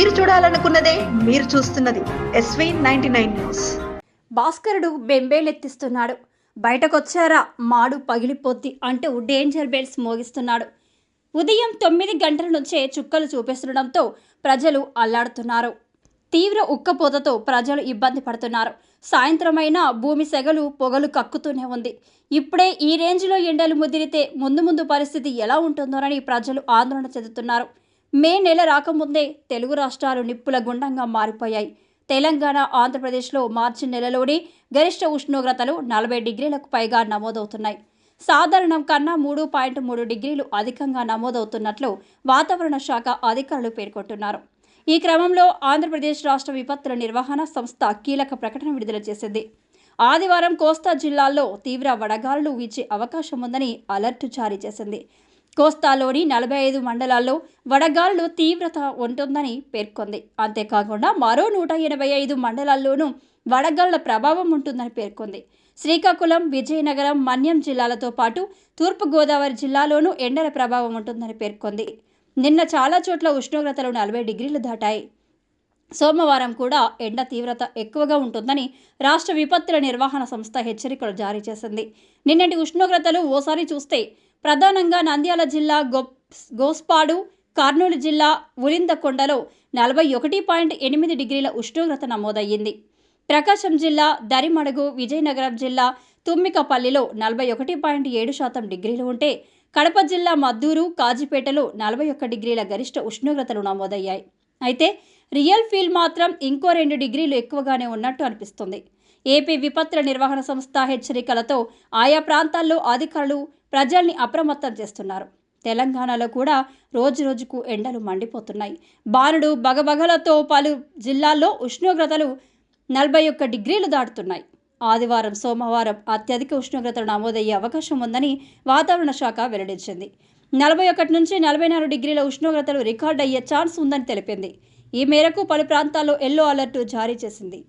మీరు చూడాలనుకున్నదే మీరు చూస్తున్నది ఎస్వీ నైన్టీ నైన్ న్యూస్. భాస్కరుడు బెంబేలెత్తిస్తున్నాడు. బయటకొచ్చారా? మాడు పగిలిపోద్ది అంటూ డేంజర్ బెల్స్ మోగిస్తున్నాడు. ఉదయం తొమ్మిది గంటల నుంచే చుక్కలు చూపిస్తుండడంతో ప్రజలు అల్లాడుతున్నారు. తీవ్ర ఉక్కపోతతో ప్రజలు ఇబ్బంది పడుతున్నారు. సాయంత్రమైన భూమి సెగలు పొగలు కక్కుతూనే ఉంది. ఇప్పుడే ఈ రేంజ్లో ఎండలు ముదిరితే ముందు ముందు పరిస్థితి ఎలా ఉంటుందోనని ప్రజలు ఆందోళన చెందుతున్నారు. మే నెల రాకముందే తెలుగు రాష్ట్రాలు నిప్పుల గుండంగా మారిపోయాయి. తెలంగాణ ఆంధ్రప్రదేశ్లో మార్చి నెలలోనే గరిష్ట ఉష్ణోగ్రతలు నలభై డిగ్రీలకు పైగా నమోదవుతున్నాయి. సాధారణం కన్నా మూడు పాయింట్ మూడు డిగ్రీలు అధికంగా నమోదవుతున్నట్లు వాతావరణ శాఖ అధికారులు పేర్కొంటున్నారు. ఈ క్రమంలో ఆంధ్రప్రదేశ్ రాష్ట్ర విపత్తుల నిర్వహణ సంస్థ కీలక ప్రకటన విడుదల చేసింది. ఆదివారం కోస్తా జిల్లాల్లో తీవ్ర వడగాలులు వీచే అవకాశం ఉందని అలర్ట్ జారీ చేసింది. కోస్తాలోని నలభై ఐదు మండలాల్లో వడగాలులు తీవ్రత ఉంటుందని పేర్కొంది. అంతేకాకుండా మరో నూట ఎనభై ఐదు మండలాల్లోనూ వడగాళ్ళ ప్రభావం ఉంటుందని పేర్కొంది. శ్రీకాకుళం విజయనగరం మన్యం జిల్లాలతో పాటు తూర్పుగోదావరి జిల్లాలోనూ ఎండల ప్రభావం ఉంటుందని పేర్కొంది. నిన్న చాలా చోట్ల ఉష్ణోగ్రతలు నలభై డిగ్రీలు దాటాయి. సోమవారం కూడా ఎండ తీవ్రత ఎక్కువగా ఉంటుందని రాష్ట్ర విపత్తుల నిర్వహణ సంస్థ హెచ్చరికలు జారీ చేసింది. నిన్నటి ఉష్ణోగ్రతలు ఓసారి చూస్తే ప్రధానంగా నంద్యాల జిల్లా గో గోస్పాడు కర్నూలు జిల్లా ఉలిందకొండలో నలభై ఒకటి పాయింట్ ఎనిమిది డిగ్రీల ఉష్ణోగ్రత నమోదయ్యింది. ప్రకాశం జిల్లా దరిమడుగు విజయనగరం జిల్లా తుమ్మికపల్లిలో నలభై ఒకటి పాయింట్ ఏడు శాతం డిగ్రీలు ఉంటే కడప జిల్లా మద్దూరు కాజీపేటలో నలభై ఒక్క డిగ్రీల గరిష్ట ఉష్ణోగ్రతలు నమోదయ్యాయి. అయితే రియల్ ఫీల్ మాత్రం ఇంకో రెండు డిగ్రీలు ఎక్కువగానే ఉన్నట్టు అనిపిస్తుంది. ఏపీ విపత్తుల నిర్వహణ సంస్థ హెచ్చరికలతో ఆయా ప్రాంతాల్లో అధికారులు ప్రజల్ని అప్రమత్తం చేస్తున్నారు. తెలంగాణలో కూడా రోజు రోజుకు ఎండలు మండిపోతున్నాయి. బాణుడు బగబగలతో పలు జిల్లాల్లో ఉష్ణోగ్రతలు నలభై ఒక్క డిగ్రీలు దాటుతున్నాయి. ఆదివారం సోమవారం అత్యధిక ఉష్ణోగ్రతలు నమోదయ్యే అవకాశం ఉందని వాతావరణ శాఖ వెల్లడించింది. నలభై ఒకటి నుంచి నలభై నాలుగు డిగ్రీల ఉష్ణోగ్రతలు రికార్డ్ అయ్యే ఛాన్స్ ఉందని తెలిపింది. ఈ మేరకు పలు ప్రాంతాల్లో ఎల్లో అలర్ట్ జారీ చేసింది.